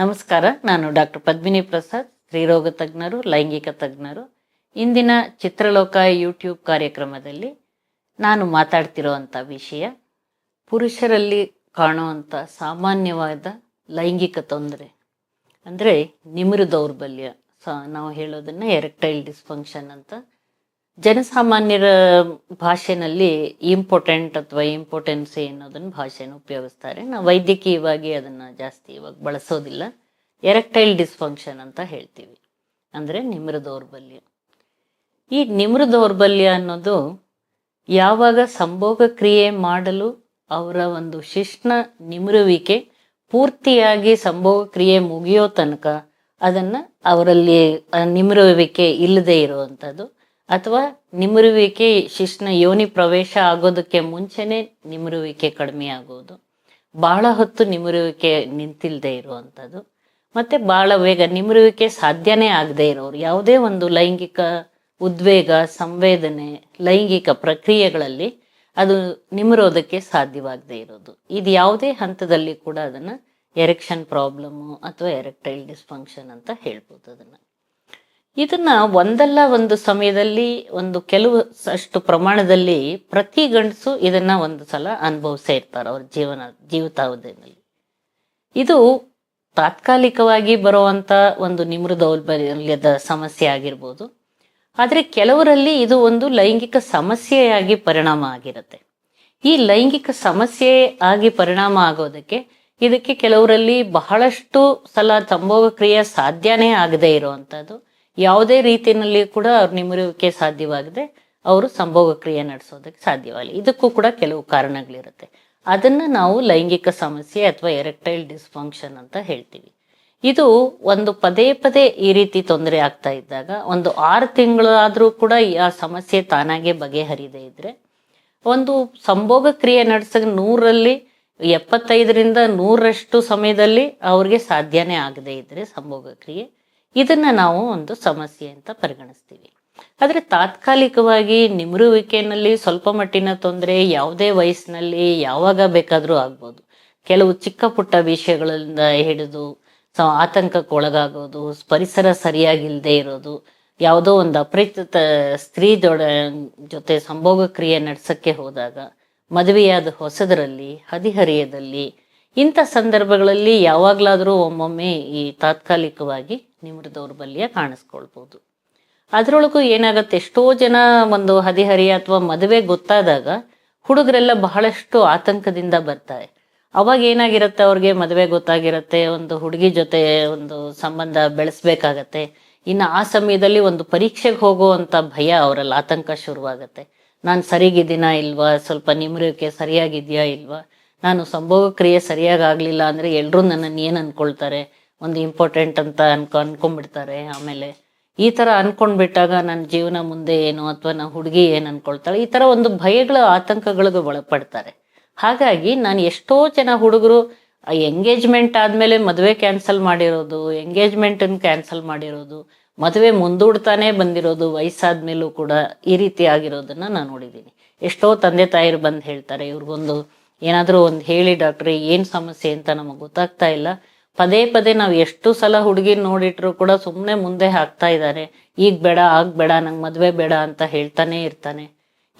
ನಮಸ್ಕಾರ, ನಾನು ಡಾಕ್ಟರ್ ಪದ್ಮಿನಿ ಪ್ರಸಾದ್, ಸ್ತ್ರೀರೋಗ ತಜ್ಞರು, ಲೈಂಗಿಕ ತಜ್ಞರು. ಇಂದಿನ ಚಿತ್ರಲೋಕ ಯೂಟ್ಯೂಬ್ ಕಾರ್ಯಕ್ರಮದಲ್ಲಿ ನಾನು ಮಾತಾಡ್ತಿರೋವಂಥ ವಿಷಯ, ಪುರುಷರಲ್ಲಿ ಕಾಣುವಂಥ ಸಾಮಾನ್ಯವಾದ ಲೈಂಗಿಕ ತೊಂದರೆ, ಅಂದರೆ ನಿಮಿರು ದೌರ್ಬಲ್ಯ. ಸ, ನಾವು ಹೇಳೋದನ್ನು ಎರೆಕ್ಟೈಲ್ ಡಿಸ್ಫಂಕ್ಷನ್ ಅಂತ ಜನಸಾಮಾನ್ಯರ ಭಾಷೆನಲ್ಲಿ ಇಂಪಾರ್ಟೆಂಟ್ ಅಥವಾ ಇಂಪಾರ್ಟೆನ್ಸಿ ಅನ್ನೋದನ್ನ ಭಾಷೆನ ಉಪಯೋಗಿಸ್ತಾರೆ. ನಾವು ವೈದ್ಯಕೀಯವಾಗಿ ಅದನ್ನು ಜಾಸ್ತಿ ಇವಾಗ ಬಳಸೋದಿಲ್ಲ. ಎರೆಕ್ಟೈಲ್ ಡಿಸ್ಫಂಕ್ಷನ್ ಅಂತ ಹೇಳ್ತೀವಿ. ಅಂದರೆ ನಿಮ್ರ ದೌರ್ಬಲ್ಯ. ಈ ನಿಮ್ರ ದೌರ್ಬಲ್ಯ ಅನ್ನೋದು ಯಾವಾಗ ಸಂಭೋಗ ಕ್ರಿಯೆ ಮಾಡಲು ಅವರ ಒಂದು ಶಿಶ್ನ ನಿಮ್ರುವಿಕೆ ಪೂರ್ತಿಯಾಗಿ ಸಂಭೋಗ ಕ್ರಿಯೆ ಮುಗಿಯೋ ತನಕ ಅದನ್ನ ಅವರಲ್ಲಿ ನಿಮಿರುವಿಕೆ ಇಲ್ಲದೆ ಇರುವಂಥದ್ದು ಅಥವಾ ನಿಮರುವಿಕೆ ಶಿಶ್ನ ಯೋನಿ ಪ್ರವೇಶ ಆಗೋದಕ್ಕೆ ಮುಂಚೆನೆ ನಿಮರುವಿಕೆ ಕಡಿಮೆ ಆಗೋದು ಬಹಳ ಹೊತ್ತು ನಿಮರುವಿಕೆ ನಿಂತಿಲ್ಲದೆ ಇರುವಂಥದ್ದು. ಮತ್ತೆ ಬಹಳ ವೇಗ ನಿಮರುವಿಕೆ ಸಾಧ್ಯನೇ ಆಗದೆ ಇರೋರು. ಯಾವುದೇ ಒಂದು ಲೈಂಗಿಕ ಉದ್ವೇಗ, ಸಂವೇದನೆ, ಲೈಂಗಿಕ ಪ್ರಕ್ರಿಯೆಗಳಲ್ಲಿ ಅದು ನಿಮರೋದಕ್ಕೆ ಸಾಧ್ಯವಾಗದೆ ಇರೋದು. ಇದು ಯಾವುದೇ ಹಂತದಲ್ಲಿ ಕೂಡ ಅದನ್ನ ಎರೆಕ್ಷನ್ ಪ್ರಾಬ್ಲಮ್ಮು ಅಥವಾ ಎರೆಕ್ಟೈಲ್ ಡಿಸ್ಫಂಕ್ಷನ್ ಅಂತ ಹೇಳ್ಬೋದು ಅದನ್ನ. ಇದನ್ನ ಒಂದಲ್ಲ ಒಂದು ಸಮಯದಲ್ಲಿ, ಒಂದು ಕೆಲವು ಅಷ್ಟು ಪ್ರಮಾಣದಲ್ಲಿ ಪ್ರತಿ ಗಂಡಸು ಇದನ್ನ ಒಂದು ಸಲ ಅನುಭವಿಸೇ ಇರ್ತಾರೆ ಅವ್ರ ಜೀವನ, ಜೀವಿತಾವಧಿಯಲ್ಲಿ. ಇದು ತಾತ್ಕಾಲಿಕವಾಗಿ ಬರುವಂತ ಒಂದು ನಿಮೃ ದೌರ್ಬಲ್ಯದ ಸಮಸ್ಯೆ ಆಗಿರ್ಬೋದು. ಆದರೆ ಕೆಲವರಲ್ಲಿ ಇದು ಒಂದು ಲೈಂಗಿಕ ಸಮಸ್ಯೆಯಾಗಿ ಪರಿಣಾಮ ಆಗಿರುತ್ತೆ. ಈ ಲೈಂಗಿಕ ಸಮಸ್ಯೆ ಆಗಿ ಪರಿಣಾಮ ಆಗೋದಕ್ಕೆ ಇದಕ್ಕೆ ಕೆಲವರಲ್ಲಿ ಬಹಳಷ್ಟು ಸಲ ಸಂಭೋಗ ಕ್ರಿಯೆ ಸಾಧ್ಯನೇ ಆಗದೆ ಇರುವಂತದ್ದು ಯಾವುದೇ ರೀತಿಯಲ್ಲಿ ಕೂಡ ಅವ್ರ ನಿಮಿರುವಿಕೆ ಸಾಧ್ಯವಾಗದೆ ಅವರು ಸಂಭೋಗ ಕ್ರಿಯೆ ನಡೆಸೋದಕ್ಕೆ ಸಾಧ್ಯವಾಗಲಿ. ಇದಕ್ಕೂ ಕೂಡ ಕೆಲವು ಕಾರಣಗಳಿರುತ್ತೆ. ಅದನ್ನು ನಾವು ಲೈಂಗಿಕ ಸಮಸ್ಯೆ ಅಥವಾ ಎರೆಕ್ಟೈಲ್ ಡಿಸ್ಫಂಕ್ಷನ್ ಅಂತ ಹೇಳ್ತೀವಿ. ಇದು ಒಂದು ಪದೇ ಪದೇ ಈ ರೀತಿ ತೊಂದರೆ ಆಗ್ತಾ ಇದ್ದಾಗ, ಒಂದು ಆರು ತಿಂಗಳಾದರೂ ಕೂಡ ಆ ಸಮಸ್ಯೆ ತಾನಾಗೆ ಬಗೆಹರಿದೇ ಇದ್ದರೆ ಒಂದು ಸಂಭೋಗ ಕ್ರಿಯೆ ನಡೆಸಕ್ಕೆ ನೂರಲ್ಲಿ ಎಪ್ಪತ್ತೈದರಿಂದ ನೂರರಷ್ಟು ಸಮಯದಲ್ಲಿ ಅವ್ರಿಗೆ ಸಾಧ್ಯನೇ ಆಗದೆ ಇದ್ದರೆ ಸಂಭೋಗ ಕ್ರಿಯೆ ಇದನ್ನ ನಾವು ಒಂದು ಸಮಸ್ಯೆ ಅಂತ ಪರಿಗಣಿಸ್ತೀವಿ. ಆದ್ರೆ ತಾತ್ಕಾಲಿಕವಾಗಿ ನಿಮ್ರುವಿಕೆನಲ್ಲಿ ಸ್ವಲ್ಪ ಮಟ್ಟಿನ ತೊಂದರೆ ಯಾವುದೇ ವಯಸ್ಸಿನಲ್ಲಿ ಯಾವಾಗ ಬೇಕಾದ್ರೂ ಆಗ್ಬೋದು. ಕೆಲವು ಚಿಕ್ಕ ಪುಟ್ಟ ವಿಷಯಗಳಿಂದ ಹಿಡಿದು ಆತಂಕಕ್ಕೆ ಒಳಗಾಗೋದು, ಪರಿಸರ ಸರಿಯಾಗಿಲ್ಲದೆ ಇರೋದು, ಯಾವುದೋ ಒಂದು ಅಪರಿಚಿತ ಸ್ತ್ರೀ ದೊಡ ಜೊತೆ ಸಂಭೋಗ ಕ್ರಿಯೆ ನಡೆಸಕ್ಕೆ ಹೋದಾಗ, ಮದುವೆಯಾದ ಹೊಸದರಲ್ಲಿ, ಹದಿಹರಿಯದಲ್ಲಿ ಇಂಥ ಸಂದರ್ಭಗಳಲ್ಲಿ ಯಾವಾಗಲಾದರೂ ಒಮ್ಮೊಮ್ಮೆ ಈ ತಾತ್ಕಾಲಿಕವಾಗಿ ನಿಮಿರ ದೌರ್ಬಲ್ಯ ಕಾಣಿಸ್ಕೊಳ್ಬೋದು. ಅದರೊಳಗೂ ಏನಾಗುತ್ತೆ, ಎಷ್ಟೋ ಜನ ಒಂದು ಹದಿಹರಿ ಅಥವಾ ಮದುವೆ ಗೊತ್ತಾದಾಗ ಹುಡುಗರೆಲ್ಲ ಬಹಳಷ್ಟು ಆತಂಕದಿಂದ ಬರ್ತಾರೆ. ಅವಾಗ ಏನಾಗಿರುತ್ತೆ, ಅವ್ರಿಗೆ ಮದುವೆ ಗೊತ್ತಾಗಿರುತ್ತೆ, ಒಂದು ಹುಡುಗಿ ಜೊತೆ ಒಂದು ಸಂಬಂಧ ಬೆಳೆಸ್ಬೇಕಾಗತ್ತೆ. ಇನ್ನು ಆ ಸಮಯದಲ್ಲಿ ಒಂದು ಪರೀಕ್ಷೆಗೆ ಹೋಗುವಂಥ ಭಯ ಅವರಲ್ಲಿ, ಆತಂಕ ಶುರುವಾಗತ್ತೆ. ನಾನು ಸರಿಗಿದ್ದೀನಾ ಇಲ್ವಾ? ಸ್ವಲ್ಪ ನಿಮ್ರಕ್ಕೆ ಸರಿಯಾಗಿದೆಯಾ ಇಲ್ವಾ? ನಾನು ಸಂಭೋಗ ಕ್ರಿಯೆ ಸರಿಯಾಗಿ ಆಗಲಿಲ್ಲ ಅಂದ್ರೆ ಎಲ್ಲರೂ ನನ್ನನ್ನು ಏನು ಅನ್ಕೊಳ್ತಾರೆ? ಒಂದು ಇಂಪಾರ್ಟೆಂಟ್ ಅಂತ ಅನ್ಕೊ, ಅನ್ಕೊಂಡ್ಬಿಡ್ತಾರೆ. ಆಮೇಲೆ ಈ ಥರ ಅನ್ಕೊಂಡ್ಬಿಟ್ಟಾಗ ನನ್ನ ಜೀವನ ಮುಂದೆ ಏನು ಅಥವಾ ನನ್ನ ಹುಡುಗಿ ಏನು ಅನ್ಕೊಳ್ತಾಳೆ, ಈ ಥರ ಒಂದು ಭಯಗಳ ಆತಂಕಗಳಿಗೆ ಒಳಪಡ್ತಾರೆ. ಹಾಗಾಗಿ ನಾನು ಎಷ್ಟೋ ಜನ ಹುಡುಗರು ಎಂಗೇಜ್ಮೆಂಟ್ ಆದ್ಮೇಲೆ ಮದುವೆ ಕ್ಯಾನ್ಸಲ್ ಮಾಡಿರೋದು ಎಂಗೇಜ್ಮೆಂಟನ್ನು ಕ್ಯಾನ್ಸಲ್ ಮಾಡಿರೋದು, ಮದುವೆ ಮುಂದೂಡ್ತಾನೆ ಬಂದಿರೋದು, ವಯಸ್ಸಾದ್ಮೇಲೂ ಕೂಡ ಈ ರೀತಿ ಆಗಿರೋದನ್ನ ನಾನು ನೋಡಿದ್ದೀನಿ. ಎಷ್ಟೋ ತಂದೆ ತಾಯಿರು ಬಂದು ಹೇಳ್ತಾರೆ, ಇವ್ರಿಗೊಂದು ಏನಾದರೂ ಒಂದು ಹೇಳಿ ಡಾಕ್ಟ್ರಿ, ಏನು ಸಮಸ್ಯೆ ಅಂತ ನಮಗೆ ಗೊತ್ತಾಗ್ತಾ ಇಲ್ಲ. ಪದೇ ಪದೇ ನಾವು ಎಷ್ಟು ಸಲ ಹುಡುಗಿ ನೋಡಿಟ್ರು ಕೂಡ ಸುಮ್ಮನೆ ಮುಂದೆ ಹಾಕ್ತಾ ಇದ್ದಾರೆ ಈಗ ಬೇಡ, ಆಗ ಬೇಡ, ನಂಗೆ ಮದುವೆ ಬೇಡ ಅಂತ ಹೇಳ್ತಾನೆ ಇರ್ತಾನೆ.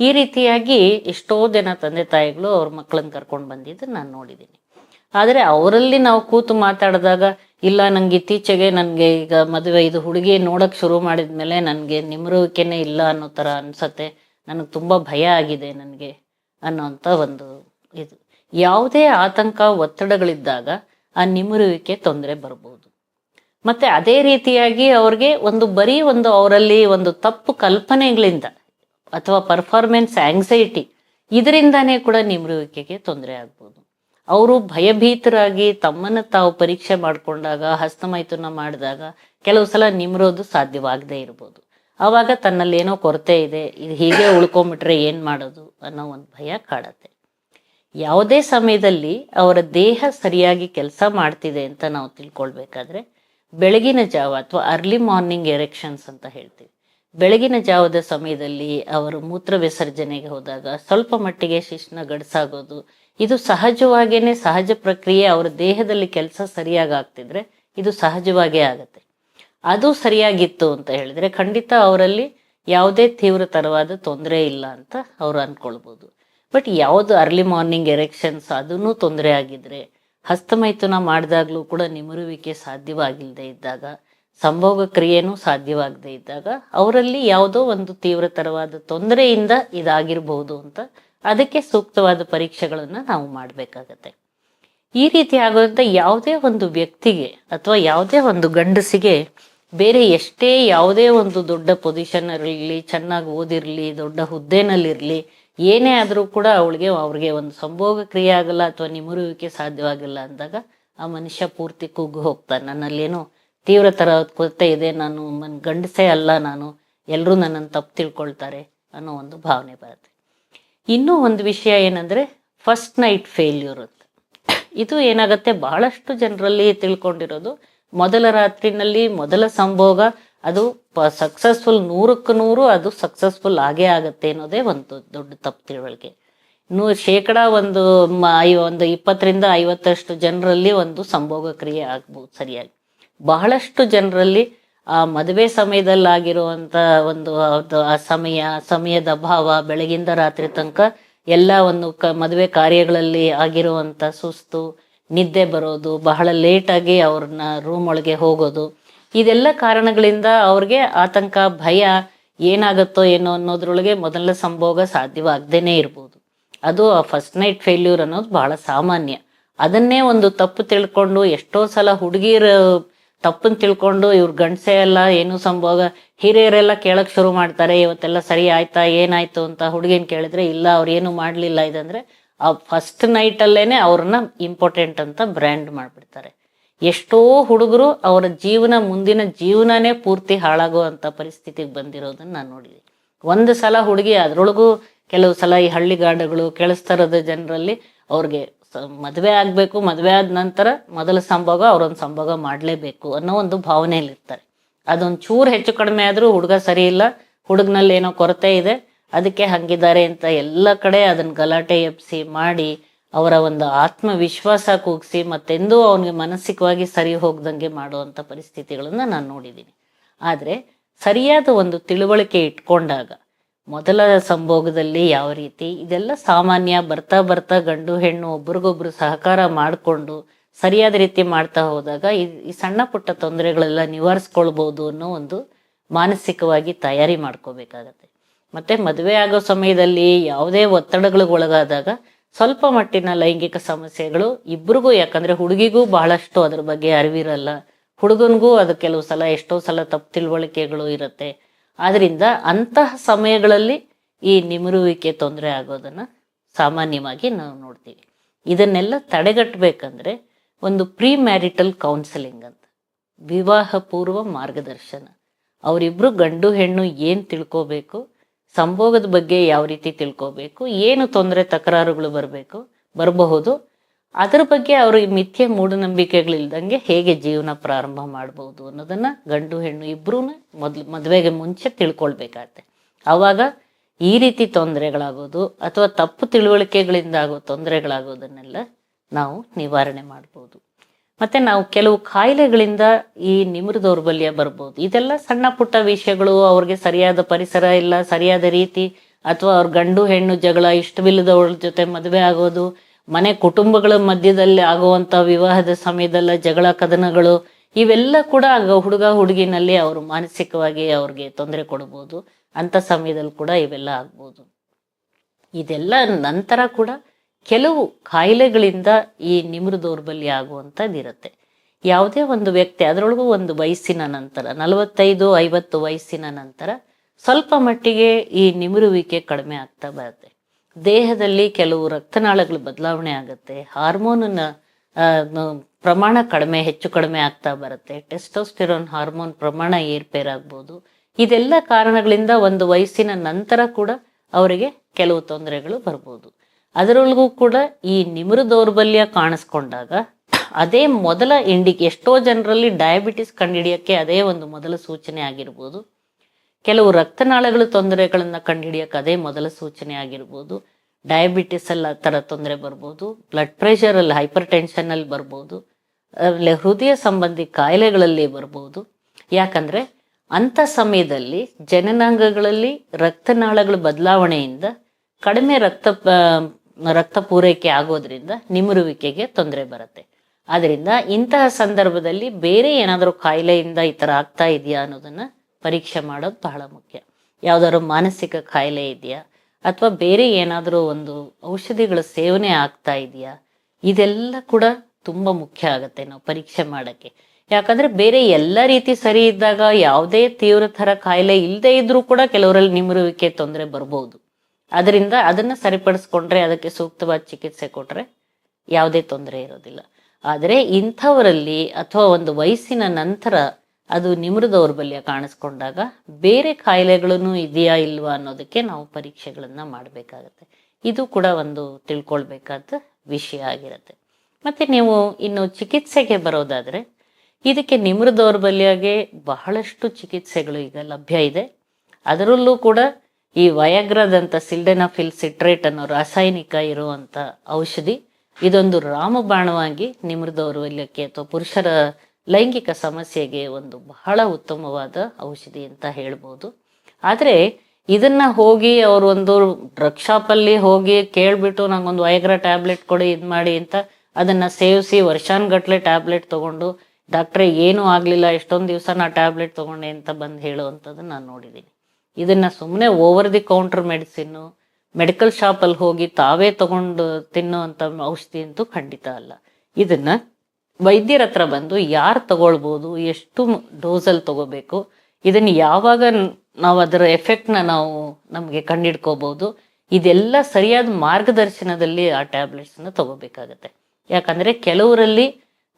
ಈ ರೀತಿಯಾಗಿ ಎಷ್ಟೋ ಜನ ತಂದೆ ತಾಯಿಗಳು ಅವ್ರ ಮಕ್ಕಳನ್ನ ಕರ್ಕೊಂಡು ಬಂದಿದ್ದು ನಾನು ನೋಡಿದ್ದೀನಿ ಆದರೆ ಅವರಲ್ಲಿ ನಾವು ಕೂತು ಮಾತಾಡಿದಾಗ, ಇಲ್ಲ ನನಗೆ ಇತ್ತೀಚೆಗೆ ನನಗೆ ಈಗ ಮದುವೆ, ಇದು ಹುಡುಗಿ ನೋಡೋಕೆ ಶುರು ಮಾಡಿದ ಮೇಲೆ ನನಗೆ ನಿಮ್ರುವಿಕೆನೇ ಇಲ್ಲ ಅನ್ನೋ ಥರ ಅನ್ಸತ್ತೆ. ನನಗೆ ತುಂಬ ಭಯ ಆಗಿದೆ ನನಗೆ ಅನ್ನೋಂಥ ಒಂದು ಇದು. ಯಾವುದೇ ಆತಂಕ, ಒತ್ತಡಗಳಿದ್ದಾಗ ಆ ನಿಮುರುವಿಕೆ ತೊಂದರೆ ಬರ್ಬೋದು. ಮತ್ತೆ ಅದೇ ರೀತಿಯಾಗಿ ಅವ್ರಿಗೆ ಒಂದು ಬರೀ ಒಂದು ಅವರಲ್ಲಿ ಒಂದು ತಪ್ಪು ಕಲ್ಪನೆಗಳಿಂದ ಅಥವಾ ಪರ್ಫಾರ್ಮೆನ್ಸ್ ಆಂಗ್ಸೈಟಿ ಇದರಿಂದಾನೇ ಕೂಡ ನಿಮರುವಿಕೆಗೆ ತೊಂದರೆ ಆಗ್ಬೋದು. ಅವರು ಭಯಭೀತರಾಗಿ ತಮ್ಮನ್ನು ತಾವು ಪರೀಕ್ಷೆ ಮಾಡಿಕೊಂಡಾಗ, ಹಸ್ತಮೈಥುನ ಮಾಡಿದಾಗ ಕೆಲವು ಸಲ ನಿಮ್ರೋದು ಸಾಧ್ಯವಾಗದೇ ಇರ್ಬೋದು. ಆವಾಗ ತನ್ನಲ್ಲಿ ಏನೋ ಕೊರತೆ ಇದೆ, ಇದು ಹೀಗೆ ಉಳ್ಕೊಂಬಿಟ್ರೆ ಏನು ಮಾಡೋದು ಅನ್ನೋ ಒಂದು ಭಯ ಕಾಡತ್ತೆ. ಯಾವುದೇ ಸಮಯದಲ್ಲಿ ಅವರ ದೇಹ ಸರಿಯಾಗಿ ಕೆಲಸ ಮಾಡ್ತಿದೆ ಅಂತ ನಾವು ತಿಳ್ಕೊಳ್ಬೇಕಾದ್ರೆ ಬೆಳಗಿನ ಜಾವ ಅಥವಾ ಅರ್ಲಿ ಮಾರ್ನಿಂಗ್ ಎರೆಕ್ಷನ್ಸ್ ಅಂತ ಹೇಳ್ತೀವಿ. ಬೆಳಗಿನ ಜಾವದ ಸಮಯದಲ್ಲಿ ಅವರು ಮೂತ್ರ ವಿಸರ್ಜನೆಗೆ ಹೋದಾಗ ಸ್ವಲ್ಪ ಮಟ್ಟಿಗೆ ಶಿಶ್ನ ಗಡಸಾಗೋದು, ಇದು ಸಹಜವಾಗೇನೆ ಸಹಜ ಪ್ರಕ್ರಿಯೆ ಅವರ ದೇಹದಲ್ಲಿ ಕೆಲಸ ಸರಿಯಾಗಿ ಆಗ್ತಿದ್ರೆ ಇದು ಸಹಜವಾಗೇ ಆಗುತ್ತೆ. ಅದು ಸರಿಯಾಗಿತ್ತು ಅಂತ ಹೇಳಿದ್ರೆ ಖಂಡಿತ ಅವರಲ್ಲಿ ಯಾವುದೇ ತೀವ್ರತರವಾದ ತೊಂದರೆ ಇಲ್ಲ ಅಂತ ಅವರು ಅನ್ಕೊಳ್ಬೋದು ಬಟ್ ಯಾವುದು ಅರ್ಲಿ ಮಾರ್ನಿಂಗ್ ಎರೆಕ್ಷನ್ಸ್ ಅದೂ ತೊಂದರೆ ಆಗಿದ್ರೆ, ಹಸ್ತಮೈಥುನ ಮಾಡಿದಾಗಲೂ ಕೂಡ ನಿಮರುವಿಕೆ ಸಾಧ್ಯವಾಗಿಲ್ಲದೆ ಇದ್ದಾಗ, ಸಂಭೋಗ ಕ್ರಿಯೆನೂ ಸಾಧ್ಯವಾಗದೇ ಇದ್ದಾಗ, ಅವರಲ್ಲಿ ಯಾವುದೋ ಒಂದು ತೀವ್ರತರವಾದ ತೊಂದರೆಯಿಂದ ಇದಾಗಿರಬಹುದು ಅಂತ ಅದಕ್ಕೆ ಸೂಕ್ತವಾದ ಪರೀಕ್ಷೆಗಳನ್ನು ನಾವು ಮಾಡಬೇಕಾಗತ್ತೆ. ಈ ರೀತಿ ಆಗೋದ್ರಿಂದ ಯಾವುದೇ ಒಂದು ವ್ಯಕ್ತಿಗೆ ಅಥವಾ ಯಾವುದೇ ಒಂದು ಗಂಡಸಿಗೆ ಬೇರೆ ಎಷ್ಟೇ ಯಾವುದೇ ಒಂದು ದೊಡ್ಡ ಪೊಸಿಷನ್ ಇರಲಿ, ಚೆನ್ನಾಗಿ ಓದಿರಲಿ, ದೊಡ್ಡ ಹುದ್ದೆನಲ್ಲಿರಲಿ ಏನೇ ಆದರೂ ಕೂಡ ಅವಳಿಗೆ, ಅವ್ರಿಗೆ ಒಂದು ಸಂಭೋಗ ಕ್ರಿಯೆ ಆಗಲ್ಲ ಅಥವಾ ನಿಮುರುವಿಕೆ ಸಾಧ್ಯವಾಗಿಲ್ಲ ಅಂದಾಗ ಆ ಮನುಷ್ಯ ಪೂರ್ತಿ ಕುಗ್ಗು ಹೋಗ್ತಾನೆ. ನನ್ನಲ್ಲೇನೋ ತೀವ್ರತರ ಕೊರತೆ ಇದೆ, ನಾನು ಗಂಡಸೇ ಅಲ್ಲ ನಾನು ಎಲ್ಲರೂ ನನ್ನನ್ನು ತಪ್ಪು ತಿಳ್ಕೊಳ್ತಾರೆ ಅನ್ನೋ ಒಂದು ಭಾವನೆ ಬರುತ್ತೆ. ಇನ್ನೂ ಒಂದು ವಿಷಯ ಏನಂದರೆ ಫಸ್ಟ್ ನೈಟ್ ಫೇಲ್ಯೂರ್ ಅಂತ. ಇದು ಏನಾಗುತ್ತೆ, ಬಹಳಷ್ಟು ಜನರಲ್ಲಿ ತಿಳ್ಕೊಂಡಿರೋದು. ಮೊದಲ ರಾತ್ರಿನಲ್ಲಿ ಮೊದಲ ಸಂಭೋಗ ಅದು ಸಕ್ಸಸ್ಫುಲ್ ನೂರಕ್ಕೆ ನೂರು ಅದು ಸಕ್ಸಸ್ಫುಲ್ ಆಗೇ ಆಗುತ್ತೆ ಅನ್ನೋದೇ ಒಂದು ದೊಡ್ಡ ತಪ್ಪು ತಿಳುವಳಿಕೆ. ನೂ ಶೇಕಡ ಒಂದು ಐ- ಒಂದು ಇಪ್ಪತ್ತರಿಂದ ಐವತ್ತಷ್ಟು ಜನರಲ್ಲಿ ಒಂದು ಸಂಭೋಗ ಕ್ರಿಯೆ ಆಗ್ಬೋದು ಸರಿಯಾಗಿ. ಬಹಳಷ್ಟು ಜನರಲ್ಲಿ ಆ ಮದುವೆ ಸಮಯದಲ್ಲಾಗಿರುವಂಥ ಒಂದು ಆ ಸಮಯ ಸಮಯದ ಅಭಾವ, ಬೆಳಗಿಂದ ರಾತ್ರಿ ತನಕ ಎಲ್ಲ ಒಂದು ಕ ಮದುವೆ ಕಾರ್ಯಗಳಲ್ಲಿ ಆಗಿರುವಂಥ ಸುಸ್ತು, ನಿದ್ದೆ ಬರೋದು, ಬಹಳ ಲೇಟಾಗಿ ಅವ್ರನ್ನ ರೂಮ್ ಒಳಗೆ ಹೋಗೋದು ಇದೆಲ್ಲ ಕಾರಣಗಳಿಂದ ಅವ್ರಿಗೆ ಆತಂಕ, ಭಯ ಏನಾಗುತ್ತೋ ಏನೋ ಅನ್ನೋದ್ರೊಳಗೆ ಮೊದಲ ಸಂಭೋಗ ಸಾಧ್ಯವಾಗದೇನೆ ಇರ್ಬೋದು. ಅದು ಆ ಫಸ್ಟ್ ನೈಟ್ ಫೇಲ್ಯೂರ್ ಅನ್ನೋದು ಬಹಳ ಸಾಮಾನ್ಯ. ಅದನ್ನೇ ಒಂದು ತಪ್ಪು ತಿಳ್ಕೊಂಡು ಎಷ್ಟೋ ಸಲ ಹುಡುಗಿರ ತಪ್ಪನ್ನು ತಿಳ್ಕೊಂಡು ಇವ್ರ ಗಂಡಸೆ ಎಲ್ಲ ಏನು ಸಂಭೋಗ, ಹಿರಿಯರೆಲ್ಲ ಕೇಳಕ್ಕೆ ಶುರು ಮಾಡ್ತಾರೆ, ಇವತ್ತೆಲ್ಲ ಸರಿ ಆಯ್ತಾ, ಏನಾಯ್ತು? ಅಂತ ಹುಡುಗಿನ ಕೇಳಿದ್ರೆ, ಇಲ್ಲ, ಅವ್ರು ಏನು ಮಾಡಲಿಲ್ಲ. ಇದಂದ್ರೆ ಆ ಫಸ್ಟ್ ನೈಟ್ ಅಲ್ಲೇನೆ ಅವ್ರನ್ನ ಇಂಪಾರ್ಟೆಂಟ್ ಅಂತ ಬ್ರ್ಯಾಂಡ್ ಮಾಡ್ಬಿಡ್ತಾರೆ. ಎಷ್ಟೋ ಹುಡುಗರು ಅವರ ಜೀವನ ಮುಂದಿನ ಜೀವನನೇ ಪೂರ್ತಿ ಹಾಳಾಗುವಂಥ ಪರಿಸ್ಥಿತಿಗೆ ಬಂದಿರೋದನ್ನು ನಾನು ನೋಡಿದೆ ಒಂದು ಸಲ ಹುಡುಗಿ ಅದ್ರೊಳಗೂ ಕೆಲವು ಸಲ ಈ ಹಳ್ಳಿಗಾಡುಗಳು ಕೆಳಸ್ತರದ ಜನರಲ್ಲಿ ಅವ್ರಿಗೆ ಮದುವೆ ಆಗಬೇಕು, ಮದ್ವೆ ಆದ ನಂತರ ಮೊದಲ ಸಂಭೋಗ ಅವರೊಂದು ಸಂಭೋಗ ಮಾಡಲೇಬೇಕು ಅನ್ನೋ ಒಂದು ಭಾವನೆಯಲ್ಲಿ ಇರ್ತಾರೆ ಅದೊಂದು ಚೂರು ಹೆಚ್ಚು ಕಡಿಮೆ ಆದರೂ ಹುಡುಗ ಸರಿ ಇಲ್ಲ ಹುಡುಗನಲ್ಲಿ ಏನೋ ಕೊರತೆ ಇದೆ, ಅದಕ್ಕೆ ಹಂಗಿದ್ದಾರೆ ಅಂತ ಎಲ್ಲ ಕಡೆ ಅದನ್ನು ಗಲಾಟೆ ಎಬ್ಸಿ ಮಾಡಿ ಅವರ ಒಂದು ಆತ್ಮವಿಶ್ವಾಸ ಕೂಗಿಸಿ ಮತ್ತೆಂದೂ ಅವನಿಗೆ ಮಾನಸಿಕವಾಗಿ ಸರಿ ಹೋಗ್ದಂಗೆ ಮಾಡುವಂಥ ಪರಿಸ್ಥಿತಿಗಳನ್ನು ನಾನು ನೋಡಿದ್ದೀನಿ ಆದರೆ ಸರಿಯಾದ ಒಂದು ತಿಳುವಳಿಕೆ ಇಟ್ಕೊಂಡಾಗ ಮೊದಲ ಸಂಭೋಗದಲ್ಲಿ ಯಾವ ರೀತಿ ಇದೆಲ್ಲ ಸಾಮಾನ್ಯ ಬರ್ತಾ ಬರ್ತಾ ಗಂಡು ಹೆಣ್ಣು ಒಬ್ರಿಗೊಬ್ರು ಸಹಕಾರ ಮಾಡಿಕೊಂಡು ಸರಿಯಾದ ರೀತಿ ಮಾಡ್ತಾ ಹೋದಾಗ ಈ ಸಣ್ಣ ಪುಟ್ಟ ತೊಂದರೆಗಳೆಲ್ಲ ನಿವಾರಿಸ್ಕೊಳ್ಬೋದು ಅನ್ನೋ ಒಂದು ಮಾನಸಿಕವಾಗಿ ತಯಾರಿ ಮಾಡ್ಕೋಬೇಕಾಗತ್ತೆ. ಮತ್ತೆ ಮದುವೆ ಆಗೋ ಸಮಯದಲ್ಲಿ ಯಾವುದೇ ಒತ್ತಡಗಳಿಗೆ ಒಳಗಾದಾಗ ಸ್ವಲ್ಪ ಮಟ್ಟಿನ ಲೈಂಗಿಕ ಸಮಸ್ಯೆಗಳು ಇಬ್ರಿಗೂ, ಯಾಕಂದ್ರೆ ಹುಡುಗಿಗೂ ಬಹಳಷ್ಟು ಅದ್ರ ಬಗ್ಗೆ ಅರಿವಿರಲ್ಲ. ಹುಡುಗನಿಗೂ ಅದು ಕೆಲವು ಸಲ ಎಷ್ಟೋ ಸಲ ತಪ್ಪು ತಿಳುವಳಿಕೆಗಳು ಇರುತ್ತೆ. ಆದ್ರಿಂದ ಅಂತಹ ಸಮಯಗಳಲ್ಲಿ ಈ ನಿಮರುವಿಕೆ ತೊಂದರೆ ಆಗೋದನ್ನ ಸಾಮಾನ್ಯವಾಗಿ ನಾವು ನೋಡ್ತೀವಿ. ಇದನ್ನೆಲ್ಲ ತಡೆಗಟ್ಟಬೇಕಂದ್ರೆ ಒಂದು ಪ್ರೀ ಮ್ಯಾರಿಟಲ್ ಕೌನ್ಸಿಲಿಂಗ್ ಅಂತ ವಿವಾಹ ಪೂರ್ವ ಮಾರ್ಗದರ್ಶನ. ಅವರಿಬ್ರು ಗಂಡು ಹೆಣ್ಣು ಏನು ತಿಳ್ಕೋಬೇಕು ಸಂಭೋಗದ ಬಗ್ಗೆ ಯಾವ ರೀತಿ ತಿಳ್ಕೋಬೇಕು, ಏನು ತೊಂದರೆ ತಕರಾರುಗಳು ಬರಬೇಕು, ಬರಬಹುದು, ಅದರ ಬಗ್ಗೆ ಅವ್ರ ಮಿಥ್ಯೆ ಮೂಢನಂಬಿಕೆಗಳಿಲ್ದಂಗೆ ಹೇಗೆ ಜೀವನ ಪ್ರಾರಂಭ ಮಾಡಬಹುದು ಅನ್ನೋದನ್ನ ಗಂಡು ಹೆಣ್ಣು ಇಬ್ರು ಮೊದ್ಲು ಮದುವೆಗೆ ಮುಂಚೆ ತಿಳ್ಕೊಳ್ಬೇಕಾಗತ್ತೆ. ಆವಾಗ ಈ ರೀತಿ ತೊಂದರೆಗಳಾಗೋದು ಅಥವಾ ತಪ್ಪು ತಿಳುವಳಿಕೆಗಳಿಂದ ಆಗೋ ತೊಂದರೆಗಳಾಗೋದನ್ನೆಲ್ಲ ನಾವು ನಿವಾರಣೆ ಮಾಡ್ಬೋದು. ಮತ್ತೆ ನಾವು ಕೆಲವು ಕಾಯಿಲೆಗಳಿಂದ ಈ ನಿಮಿರು ದೌರ್ಬಲ್ಯ ಬರ್ಬೋದು. ಇದೆಲ್ಲ ಸಣ್ಣ ಪುಟ್ಟ ವಿಷಯಗಳು, ಅವ್ರಿಗೆ ಸರಿಯಾದ ಪರಿಸರ ಇಲ್ಲ, ಸರಿಯಾದ ರೀತಿ, ಅಥವಾ ಅವ್ರ ಗಂಡು ಹೆಣ್ಣು ಜಗಳ ಇಷ್ಟವಿಲ್ಲದವ್ರ ಜೊತೆ ಮದುವೆ ಆಗೋದು, ಮನೆ ಕುಟುಂಬಗಳ ಮಧ್ಯದಲ್ಲಿ ಆಗುವಂತ ವಿವಾಹದ ಸಮಯದಲ್ಲ, ಜಗಳ ಕದನಗಳು, ಇವೆಲ್ಲ ಕೂಡ ಹುಡುಗ ಹುಡುಗಿನಲ್ಲಿ ಅವರು ಮಾನಸಿಕವಾಗಿ ಅವ್ರಿಗೆ ತೊಂದರೆ ಕೊಡಬಹುದು ಅಂತ ಸಮಯದಲ್ಲಿ ಕೂಡ ಇವೆಲ್ಲ ಆಗ್ಬೋದು. ಇದೆಲ್ಲ ನಂತರ ಕೂಡ ಕೆಲವು ಕಾಯಿಲೆಗಳಿಂದ ಈ ನಿಮ್ರ ದೌರ್ಬಲ್ಯ ಆಗುವಂಥದ್ದಿರುತ್ತೆ ಯಾವುದೇ ಒಂದು ವ್ಯಕ್ತಿ, ಅದರೊಳಗೂ ಒಂದು ವಯಸ್ಸಿನ ನಂತರ, ನಲವತ್ತೈದು, ಐವತ್ತು ವಯಸ್ಸಿನ ನಂತರ ಸ್ವಲ್ಪ ಮಟ್ಟಿಗೆ ಈ ನಿಮಿರುವಿಕೆ ಕಡಿಮೆ ಆಗ್ತಾ ಬರುತ್ತೆ. ದೇಹದಲ್ಲಿ ಕೆಲವು ರಕ್ತನಾಳಗಳು ಬದಲಾವಣೆ ಆಗುತ್ತೆ ಹಾರ್ಮೋನನ್ನ ಪ್ರಮಾಣ ಕಡಿಮೆ, ಹೆಚ್ಚು ಕಡಿಮೆ ಆಗ್ತಾ ಬರುತ್ತೆ, ಟೆಸ್ಟೋಸ್ಟಿರೋನ್ ಹಾರ್ಮೋನ್ ಪ್ರಮಾಣ ಏರ್ಪೇರಾಗ್ಬೋದು. ಇದೆಲ್ಲ ಕಾರಣಗಳಿಂದ ಒಂದು ವಯಸ್ಸಿನ ನಂತರ ಕೂಡ ಅವರಿಗೆ ಕೆಲವು ತೊಂದರೆಗಳು ಬರ್ಬೋದು. ಅದರೊಳಗೂ ಕೂಡ ಈ ನಿಮಿರು ದೌರ್ಬಲ್ಯ ಕಾಣಿಸ್ಕೊಂಡಾಗ ಅದೇ ಮೊದಲ ಇಂಡಿ ಎಷ್ಟೋ ಜನರಲ್ಲಿ ಡಯಾಬಿಟಿಸ್ ಕಂಡುಹಿಡಿಯೋಕ್ಕೆ ಅದೇ ಒಂದು ಮೊದಲ ಸೂಚನೆ ಆಗಿರ್ಬೋದು. ಕೆಲವು ರಕ್ತನಾಳಗಳ ತೊಂದರೆಗಳನ್ನು ಕಂಡುಹಿಡಿಯೋಕೆ ಅದೇ ಮೊದಲ ಸೂಚನೆ ಆಗಿರ್ಬೋದು. ಡಯಾಬಿಟಿಸ್ ಆ ಥರ ತೊಂದರೆ ಬರ್ಬೋದು. ಬ್ಲಡ್ ಪ್ರೆಷರಲ್ಲಿ ಹೈಪರ್ ಟೆನ್ಷನಲ್ಲಿ ಬರ್ಬೋದು. ಆಮೇಲೆ ಹೃದಯ ಸಂಬಂಧಿ ಕಾಯಿಲೆಗಳಲ್ಲಿ ಬರ್ಬೋದು. ಯಾಕಂದರೆ ಅಂಥ ಸಮಯದಲ್ಲಿ ಜನನಾಂಗಗಳಲ್ಲಿ ರಕ್ತನಾಳಗಳ ಬದಲಾವಣೆಯಿಂದ ಕಡಿಮೆ ರಕ್ತ ರಕ್ತ ಪೂರೈಕೆ ಆಗೋದ್ರಿಂದ ನಿಮರುವಿಕೆಗೆ ತೊಂದರೆ ಬರುತ್ತೆ. ಆದ್ರಿಂದ ಇಂತಹ ಸಂದರ್ಭದಲ್ಲಿ ಬೇರೆ ಏನಾದರೂ ಕಾಯಿಲೆಯಿಂದ ಈ ಥರ ಆಗ್ತಾ ಇದೆಯಾ ಅನ್ನೋದನ್ನ ಪರೀಕ್ಷೆ ಮಾಡೋದು ಬಹಳ ಮುಖ್ಯ. ಯಾವ್ದಾದ್ರು ಮಾನಸಿಕ ಕಾಯಿಲೆ ಇದೆಯಾ? ಅಥವಾ ಬೇರೆ ಏನಾದರೂ ಒಂದು ಔಷಧಿಗಳ ಸೇವನೆ ಆಗ್ತಾ ಇದೆಯಾ? ಇದೆಲ್ಲ ಕೂಡ ತುಂಬಾ ಮುಖ್ಯ ಆಗುತ್ತೆ ನಾವು ಪರೀಕ್ಷೆ ಮಾಡಕ್ಕೆ. ಯಾಕಂದ್ರೆ ಬೇರೆ ಎಲ್ಲ ರೀತಿ ಸರಿ ಇದ್ದಾಗ ಯಾವುದೇ ತೀವ್ರ ಥರ ಕಾಯಿಲೆ ಇಲ್ಲದೆ ಇದ್ರೂ ಕೂಡ ಕೆಲವರಲ್ಲಿ ನಿಮರುವಿಕೆ ತೊಂದರೆ ಬರ್ಬೋದು. ಅದರಿಂದ ಅದನ್ನ ಸರಿಪಡಿಸ್ಕೊಂಡ್ರೆ ಅದಕ್ಕೆ ಸೂಕ್ತವಾದ ಚಿಕಿತ್ಸೆ ಕೊಟ್ರೆ ಯಾವುದೇ ತೊಂದರೆ ಇರೋದಿಲ್ಲ. ಆದರೆ ಇಂಥವರಲ್ಲಿ ಅಥವಾ ಒಂದು ವಯಸ್ಸಿನ ನಂತರ ಅದು ನಿಮೃ ದೌರ್ಬಲ್ಯ ಕಾಣಿಸ್ಕೊಂಡಾಗ ಬೇರೆ ಕಾಯಿಲೆಗಳನ್ನು ಇದೆಯಾ ಇಲ್ವಾ ಅನ್ನೋದಕ್ಕೆ ನಾವು ಪರೀಕ್ಷೆಗಳನ್ನ ಮಾಡಬೇಕಾಗತ್ತೆ. ಇದು ಕೂಡ ಒಂದು ತಿಳ್ಕೊಳ್ಬೇಕಾದ ವಿಷಯ ಆಗಿರುತ್ತೆ. ಮತ್ತೆ ನೀವು ಇನ್ನು ಚಿಕಿತ್ಸೆಗೆ ಬರೋದಾದ್ರೆ ಇದಕ್ಕೆ ನಿಮೃ ದೌರ್ಬಲ್ಯಗೆ ಬಹಳಷ್ಟು ಚಿಕಿತ್ಸೆಗಳು ಈಗ ಲಭ್ಯ ಇದೆ. ಅದರಲ್ಲೂ ಕೂಡ ಈ ವಯಗ್ರದಂಥ ಸಿಲ್ಡೆನಫಿಲ್ ಸಿಟ್ರೇಟ್ ಅನ್ನೋ ರಾಸಾಯನಿಕ ಇರುವಂತ ಔಷಧಿ, ಇದೊಂದು ರಾಮಬಾಣವಾಗಿ ನಿಮೃ ದೌರ್ಬಲ್ಯಕ್ಕೆ ಅಥವಾ ಪುರುಷರ ಲೈಂಗಿಕ ಸಮಸ್ಯೆಗೆ ಒಂದು ಬಹಳ ಉತ್ತಮವಾದ ಔಷಧಿ ಅಂತ ಹೇಳ್ಬೋದು. ಆದರೆ ಇದನ್ನ ಹೋಗಿ ಅವರು ಒಂದು ಡ್ರಗ್ ಶಾಪಲ್ಲಿ ಹೋಗಿ ಕೇಳ್ಬಿಟ್ಟು ನಂಗೊಂದು ವಯಗ್ರ ಟ್ಯಾಬ್ಲೆಟ್ ಕೊಡಿ, ಇದು ಮಾಡಿ ಅಂತ ಅದನ್ನ ಸೇವಿಸಿ ವರ್ಷಾನ್ಗಟ್ಲೆ ಟ್ಯಾಬ್ಲೆಟ್ ತಗೊಂಡು, ಡಾಕ್ಟ್ರೇ, ಏನೂ ಆಗಲಿಲ್ಲ, ಎಷ್ಟೊಂದು ದಿವಸ ನಾ ಟ್ಯಾಬ್ಲೆಟ್ ತಗೊಂಡೆ ಅಂತ ಬಂದು ಹೇಳುವಂಥದ್ದು ನಾನು ನೋಡಿದ್ದೀನಿ ಇದನ್ನ ಸುಮ್ಮನೆ over the counter medicine medical ಶಾಪಲ್ಲಿ ಹೋಗಿ ತಾವೇ ತಗೊಂಡು ತಿನ್ನುವಂಥ ಔಷಧಿ ಅಂತೂ ಖಂಡಿತ ಅಲ್ಲ. ಇದನ್ನ ವೈದ್ಯರ ಹತ್ರ ಬಂದು ಯಾರು ತಗೊಳ್ಬೋದು, ಎಷ್ಟು ಡೋಸಲ್ಲಿ ತಗೋಬೇಕು, ಇದನ್ನ ಯಾವಾಗ ನಾವು ಅದರ ಎಫೆಕ್ಟ್ನ ನಾವು ನಮಗೆ ಕಂಡಿಡ್ಕೋಬಹುದು ಇದೆಲ್ಲ ಸರಿಯಾದ ಮಾರ್ಗದರ್ಶನದಲ್ಲಿ ಆ ಟ್ಯಾಬ್ಲೆಟ್ಸ್ನ ತಗೋಬೇಕಾಗತ್ತೆ. ಯಾಕಂದ್ರೆ ಕೆಲವರಲ್ಲಿ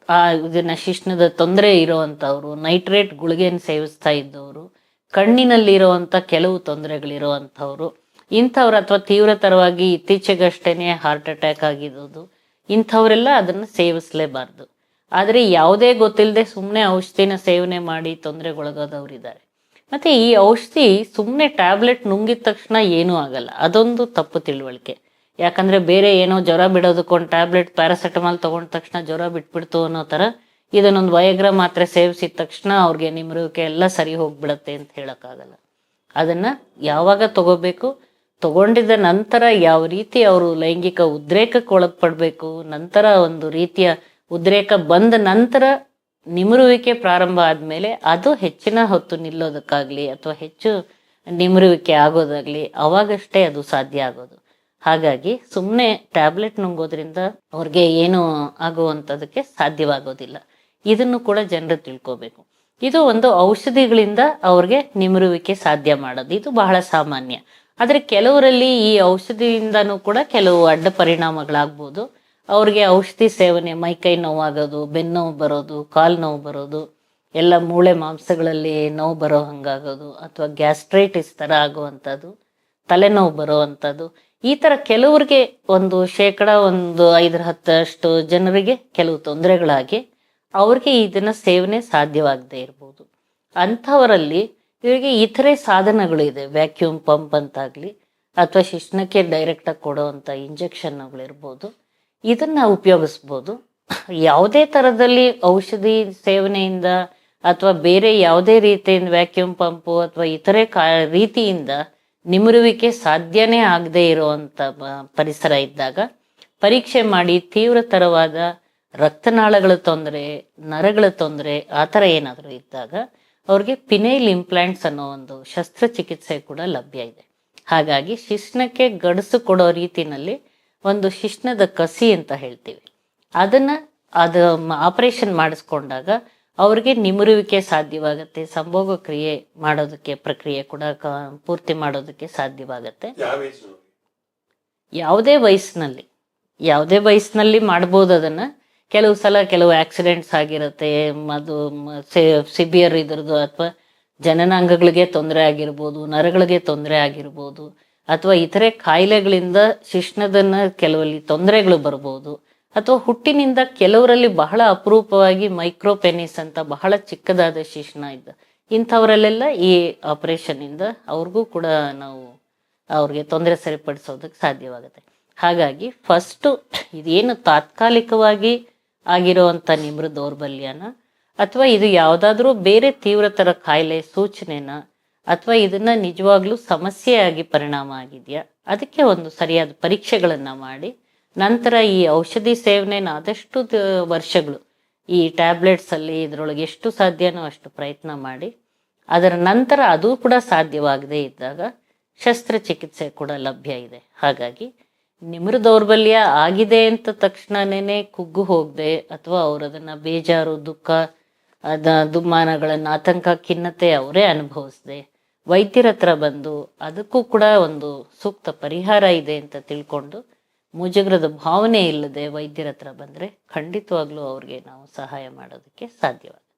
ಆ ಇದನ್ನ ಶಿಶ್ನದ ತೊಂದರೆ ಇರೋವಂಥವ್ರು ನೈಟ್ರೇಟ್ ಗುಳಿಗೆಯನ್ನು ಸೇವಿಸ್ತಾ ಇದ್ದವರು ಕಣ್ಣಿನಲ್ಲಿ ಇರುವಂತ ಕೆಲವು ತೊಂದರೆಗಳಿರುವಂಥವ್ರು. ಇಂಥವ್ರು ಅಥವಾ ತೀವ್ರತರವಾಗಿ ಇತ್ತೀಚೆಗಷ್ಟೇ ಹಾರ್ಟ್ ಅಟ್ಯಾಕ್ ಆಗಿರೋದು ಇಂಥವರೆಲ್ಲ ಅದನ್ನು ಸೇವಿಸಲೇಬಾರ್ದು. ಆದರೆ ಯಾವುದೇ ಗೊತ್ತಿಲ್ಲದೆ ಸುಮ್ಮನೆ ಔಷಧಿನ ಸೇವನೆ ಮಾಡಿ ತೊಂದರೆಗೊಳಗಾದವರಿದ್ದಾರೆ. ಮತ್ತೆ ಈ ಔಷಧಿ ಸುಮ್ಮನೆ ಟ್ಯಾಬ್ಲೆಟ್ ನುಂಗಿದ ತಕ್ಷಣ ಏನೂ ಆಗಲ್ಲ. ಅದೊಂದು ತಪ್ಪು ತಿಳುವಳಿಕೆ. ಯಾಕಂದ್ರೆ ಬೇರೆ ಏನೋ ಜ್ವರ ಬಿಡೋದಕ್ಕೊಂದು ಟ್ಯಾಬ್ಲೆಟ್ ಪ್ಯಾರಾಸೆಟಮಾಲ್ ತೊಗೊಂಡ ತಕ್ಷಣ ಜ್ವರ ಬಿಟ್ಬಿಡ್ತು ಅನ್ನೋ ಥರ ಇದನ್ನೊಂದು ವಯಗ್ರ ಮಾತ್ರೆ ಸೇವಿಸಿದ ತಕ್ಷಣ ಅವ್ರಿಗೆ ನಿಮರುವಿಕೆ ಎಲ್ಲ ಸರಿ ಹೋಗ್ಬಿಡತ್ತೆ ಅಂತ ಹೇಳೋಕ್ಕಾಗಲ್ಲ. ಅದನ್ನ ಯಾವಾಗ ತಗೋಬೇಕು? ತಗೊಂಡಿದ್ದ ನಂತರ ಯಾವ ರೀತಿ ಅವರು ಲೈಂಗಿಕ ಉದ್ರೇಕಕ್ಕೆ ಒಳಪಡಬೇಕು? ನಂತರ ಒಂದು ರೀತಿಯ ಉದ್ರೇಕ ಬಂದ ನಂತರ ನಿಮರುವಿಕೆ ಪ್ರಾರಂಭ ಆದಮೇಲೆ ಅದು ಹೆಚ್ಚಿನ ಹೊತ್ತು ನಿಲ್ಲೋದಕ್ಕಾಗ್ಲಿ ಅಥವಾ ಹೆಚ್ಚು ನಿಮರುವಿಕೆ ಆಗೋದಾಗ್ಲಿ ಅವಾಗಷ್ಟೇ ಅದು ಸಾಧ್ಯ ಆಗೋದು. ಹಾಗಾಗಿ ಸುಮ್ಮನೆ ಟ್ಯಾಬ್ಲೆಟ್ ನುಂಗೋದ್ರಿಂದ ಅವ್ರಿಗೆ ಏನು ಆಗುವಂಥದಕ್ಕೆ ಸಾಧ್ಯವಾಗೋದಿಲ್ಲ. ಇದನ್ನು ಕೂಡ ಜನರು ತಿಳ್ಕೋಬೇಕು. ಇದು ಒಂದು ಔಷಧಿಗಳಿಂದ ಅವ್ರಿಗೆ ನಿಮರುವಿಕೆ ಸಾಧ್ಯ ಮಾಡೋದು. ಇದು ಬಹಳ ಸಾಮಾನ್ಯ. ಆದರೆ ಕೆಲವರಲ್ಲಿ ಈ ಔಷಧಿಯಿಂದನೂ ಕೂಡ ಕೆಲವು ಅಡ್ಡ ಪರಿಣಾಮಗಳಾಗ್ಬೋದು. ಅವ್ರಿಗೆ ಔಷಧಿ ಸೇವನೆ ಮೈಕೈ ನೋವಾಗೋದು ಬೆನ್ನೋವು ಬರೋದು, ಕಾಲು ನೋವು ಬರೋದು, ಎಲ್ಲ ಮೂಳೆ ಮಾಂಸಗಳಲ್ಲಿ ನೋವು ಬರೋ ಹಂಗಾಗೋದು, ಅಥವಾ ಗ್ಯಾಸ್ಟ್ರೈಟಿಸ್ ಥರ ಆಗುವಂಥದ್ದು, ತಲೆನೋವು ಬರುವಂಥದ್ದು, ಈ ಥರ ಕೆಲವ್ರಿಗೆ ಒಂದು ಶೇಕಡ ಒಂದು ಐದರ ಹತ್ತಷ್ಟು ಜನರಿಗೆ ಕೆಲವು ತೊಂದರೆಗಳಾಗಿ ಅವ್ರಿಗೆ ಇದನ್ನ ಸೇವನೆ ಸಾಧ್ಯವಾಗದೇ ಇರ್ಬೋದು. ಅಂಥವರಲ್ಲಿ ಇವರಿಗೆ ಇತರೆ ಸಾಧನಗಳು ಇದೆ. ವ್ಯಾಕ್ಯೂಮ್ ಪಂಪ್ ಅಂತಾಗ್ಲಿ, ಅಥವಾ ಶಿಶ್ನಕ್ಕೆ ಡೈರೆಕ್ಟಾಗಿ ಕೊಡುವಂಥ ಇಂಜೆಕ್ಷನ್ಗಳಿರ್ಬೋದು ಇದನ್ನ ಉಪಯೋಗಿಸ್ಬೋದು. ಯಾವುದೇ ಥರದಲ್ಲಿ ಔಷಧಿ ಸೇವನೆಯಿಂದ ಅಥವಾ ಬೇರೆ ಯಾವುದೇ ರೀತಿಯಿಂದ ವ್ಯಾಕ್ಯೂಮ್ ಪಂಪು ಅಥವಾ ಇತರೆ ಕಾ, ರೀತಿಯಿಂದ ನಿಮರುವಿಕೆ ಸಾಧ್ಯನೇ ಆಗದೆ ಇರುವಂಥ ಪರಿಸರ ಇದ್ದಾಗ ಪರೀಕ್ಷೆ ಮಾಡಿ ತೀವ್ರತರವಾದ ರಕ್ತನಾಳಗಳ ತೊಂದರೆ ನರಗಳ ತೊಂದರೆ ಆ ಥರ ಏನಾದರೂ ಇದ್ದಾಗ ಅವ್ರಿಗೆ ಪಿನೈಲ್ ಇಂಪ್ಲಾಂಟ್ಸ್ ಅನ್ನೋ ಒಂದು ಶಸ್ತ್ರಚಿಕಿತ್ಸೆ ಕೂಡ ಲಭ್ಯ ಇದೆ. ಹಾಗಾಗಿ ಶಿಶ್ನಕ್ಕೆ ಗಡಸು ಕೊಡೋ ರೀತಿನಲ್ಲಿ ಒಂದು ಶಿಶ್ನದ ಕಸಿ ಅಂತ ಹೇಳ್ತೀವಿ. ಅದನ್ನ ಅದು ಆಪರೇಷನ್ ಮಾಡಿಸ್ಕೊಂಡಾಗ ಅವ್ರಿಗೆ ನಿಮರುವಿಕೆ ಸಾಧ್ಯವಾಗುತ್ತೆ ಸಂಭೋಗ ಕ್ರಿಯೆ ಮಾಡೋದಕ್ಕೆ ಪ್ರಕ್ರಿಯೆ ಕೂಡ ಕ- ಪೂರ್ತಿ ಮಾಡೋದಕ್ಕೆ ಸಾಧ್ಯವಾಗುತ್ತೆ. ಯಾವುದೇ ವಯಸ್ಸಿನಲ್ಲಿ ಯಾವುದೇ ವಯಸ್ಸಿನಲ್ಲಿ ಮಾಡ್ಬೋದು ಅದನ್ನ ಕೆಲವು ಸಲ ಕೆಲವು ಆಕ್ಸಿಡೆಂಟ್ಸ್ ಆಗಿರುತ್ತೆ, ಅದು ಸಿಬಿಯರ್ ಇದ್ರದ್ದು ಅಥವಾ ಜನನಾಂಗಗಳಿಗೆ ತೊಂದರೆ ಆಗಿರ್ಬೋದು, ನರಗಳಿಗೆ ತೊಂದರೆ ಆಗಿರ್ಬೋದು, ಅಥವಾ ಇತರೆ ಕಾಯಿಲೆಗಳಿಂದ ಶಿಶ್ನದನ್ನ ಕೆಲವಲ್ಲಿ ತೊಂದರೆಗಳು ಬರ್ಬೋದು, ಅಥವಾ ಹುಟ್ಟಿನಿಂದ ಕೆಲವರಲ್ಲಿ ಬಹಳ ಅಪರೂಪವಾಗಿ ಮೈಕ್ರೋಪೆನಿಸ್ ಅಂತ ಬಹಳ ಚಿಕ್ಕದಾದ ಶಿಶ್ನ ಇದ್ದ, ಇಂಥವರಲ್ಲೆಲ್ಲ ಈ ಆಪರೇಷನ್ ಇಂದ ಅವ್ರಿಗೂ ಕೂಡ ನಾವು ಅವ್ರಿಗೆ ತೊಂದರೆ ಸರಿಪಡಿಸೋದಕ್ಕೆ ಸಾಧ್ಯವಾಗುತ್ತೆ. ಹಾಗಾಗಿ ಫಸ್ಟು ಇದೇನು ತಾತ್ಕಾಲಿಕವಾಗಿ ಆಗಿರುವಂಥ ನಿಮ್ರ ದೌರ್ಬಲ್ಯನ? ಅಥವಾ ಇದು ಯಾವುದಾದ್ರೂ ಬೇರೆ ತೀವ್ರತರ ಕಾಯಿಲೆ ಸೂಚನೆನ? ಅಥವಾ ಇದನ್ನ ನಿಜವಾಗ್ಲೂ ಸಮಸ್ಯೆಯಾಗಿ ಪರಿಣಾಮ ಆಗಿದೆಯಾ? ಅದಕ್ಕೆ ಒಂದು ಸರಿಯಾದ ಪರೀಕ್ಷೆಗಳನ್ನ ಮಾಡಿ, ನಂತರ ಈ ಔಷಧಿ ಸೇವನೆನ ಆದಷ್ಟು ವರ್ಷಗಳು, ಈ ಟ್ಯಾಬ್ಲೆಟ್ಸ್ ಅಲ್ಲಿ ಇದರೊಳಗೆ ಎಷ್ಟು ಸಾಧ್ಯನೋ ಅಷ್ಟು ಪ್ರಯತ್ನ ಮಾಡಿ, ಅದರ ನಂತರ ಅದು ಕೂಡ ಸಾಧ್ಯವಾಗದೇ ಇದ್ದಾಗ ಶಸ್ತ್ರಚಿಕಿತ್ಸೆ ಕೂಡ ಲಭ್ಯ ಇದೆ. ಹಾಗಾಗಿ ನಿಮ್ರ ದೌರ್ಬಲ್ಯ ಆಗಿದೆ ಅಂತ ತಕ್ಷಣನೇ ಕುಗ್ಗು ಹೋಗದೆ, ಅಥವಾ ಅವ್ರು ಅದನ್ನ ಬೇಜಾರು, ದುಃಖ, ಅದ ದುಮ್ಮಾನಗಳನ್ನ ಆತಂಕ, ಖಿನ್ನತೆ ಅವರೇ ಅನುಭವಿಸ್ದೆ. ವೈದ್ಯರ ಹತ್ರ ಬಂದು ಅದಕ್ಕೂ ಕೂಡ ಒಂದು ಸೂಕ್ತ ಪರಿಹಾರ ಇದೆ ಅಂತ ತಿಳ್ಕೊಂಡು ಮುಜುಗರದ ಭಾವನೆ ಇಲ್ಲದೆ ವೈದ್ಯರ ಹತ್ರ ಬಂದ್ರೆ ಖಂಡಿತವಾಗ್ಲೂ ಅವ್ರಿಗೆ ನಾವು ಸಹಾಯ ಮಾಡೋದಕ್ಕೆ ಸಾಧ್ಯವಾಗುತ್ತೆ